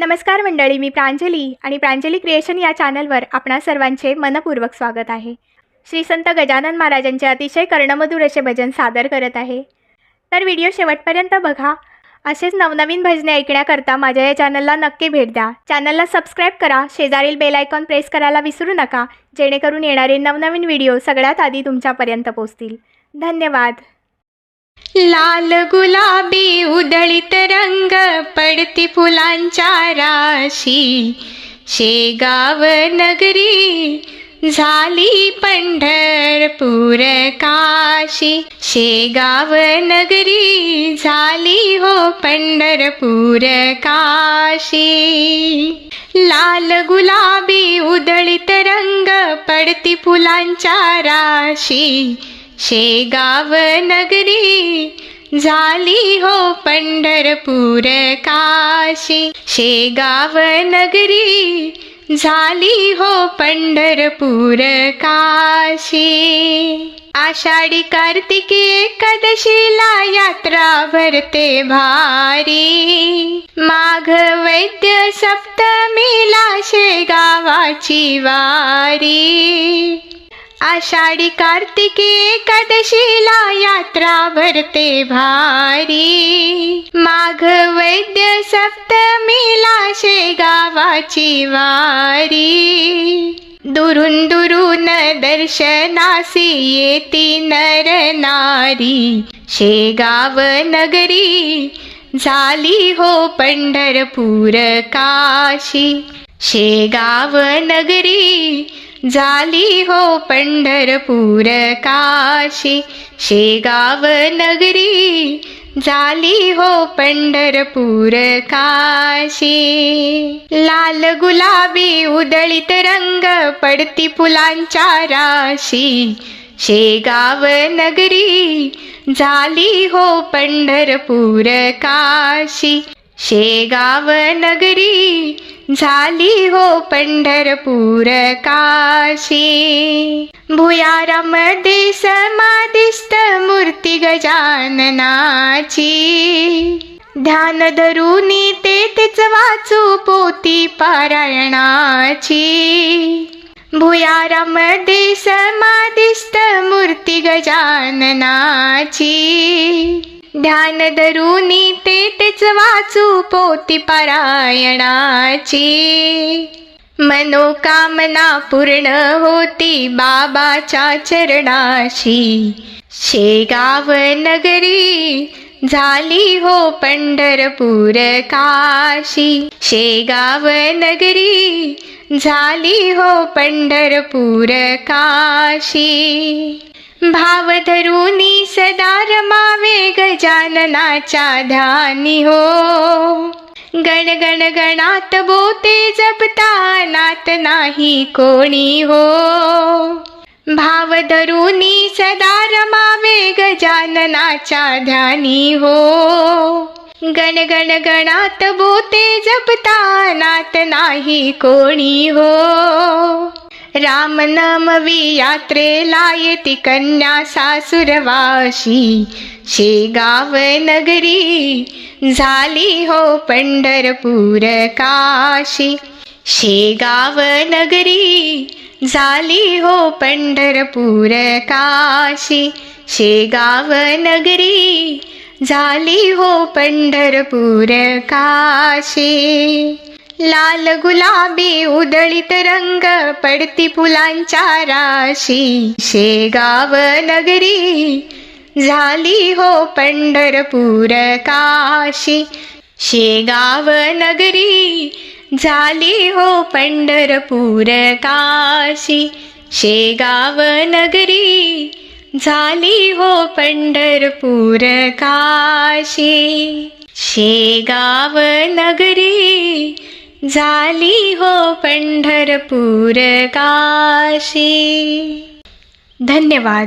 नमस्कार मंडळी मी प्रांजली आणि प्रांजली क्रिएशन या चॅनलवर आपणा सर्वांचे मनपूर्वक स्वागत आहे. श्री संत गजानन महाराजांचे अतिशय कर्णमधुर असे भजन सादर करत आहे. तर व्हिडिओ शेवटपर्यंत बघा. असेच नवनवीन भजने ऐकण्याकरता माझ्या या चॅनलला नक्की भेट द्या. चॅनलला सबस्क्राईब करा. शेजारील बेल आयकॉन प्रेस करायला विसरू नका. जेणेकरून येणारे नवनवीन व्हिडिओ सगळ्यात आधी तुमच्यापर्यंत पोचतील धन्यवाद. लाल गुलाबी उधळीत रंग पडती फुलांच्या राशी. शेगाव नगरी झाली पंढरपूर काशी. शेगाव नगरी झाली हो पंढरपूर काशी. लाल गुलाबी उधळीत रंग पडती फुलांच्या राशी. शेगाव नगरी झाली हो पंढरपूर काशी. शेगाव नगरी झाली हो पंढरपूर काशी. आषाढी कार्तिकी एकादशीला यात्रा भरते भारी. माघ वैद्य सप्तमीला शेगावाची वारी. आषाढी कार्तिकी एकादशीला यात्रा भरते भारी. माघ वैद्य सप्तमीला शेगावाची वारी. दुरून दुरून दर्शनासी येती नर नारी. शेगाव नगरी झाली हो पंढरपूर काशी. शेगाव नगरी झाली हो पंढरपूर काशी शेगाव नगरी. झाली हो पंढरपूर काशी. लाल गुलाबी उदळीत रंग पडती फुलांच्या राशी. शेगाव नगरी झाली हो पंढरपूर काशी. शेगाव नगरी झाली हो पंढरपूर काशी. भुयारामध्ये मादिस्त मूर्ती गजाननाची. ध्यान धरूनी ते तेच वाचू पोती पारायणाची. भुयारामध्ये मादिस्त मूर्ती गजाननाची. ध्यान धरूनी ते तेच वाचू पोती पारायणाची. मनोकामना पूर्ण होती बाबाच्या चरणाशी. शेगाव नगरी झाली हो पंढरपूर काशी. शेगाव नगरी झाली हो पंढरपूर काशी. भाव धरूनी सदा रमावे गजाननाच्या ध्यानी हो. गण गण गणात बोते जपता नात नाही कोणी हो. भाव धरुनी सदा रमावे गजाननाच्या ध्यानी हो. गण गण गणात बोते जपता नात नाही कोणी हो. राम नमवी यात्रेला येती कन्या सासुरवाशी शेगाव नगरी झाली हो पंढरपूर काशी. शेगाव नगरी झाली हो पंढरपूर काशी. शेगाव नगरी झाली हो पंढरपूर काशी. लाल गुलाबी उदळीत रंग पडती फुलांच्या राशी. शेगाव नगरी झाली हो पंढरपूर काशी. शेगाव नगरी झाली हो पंढरपूर काशी. शेगाव नगरी झाली हो पंढरपूर काशी. शेगाव नगरी झाली हो पंढरपूर काशी. धन्यवाद.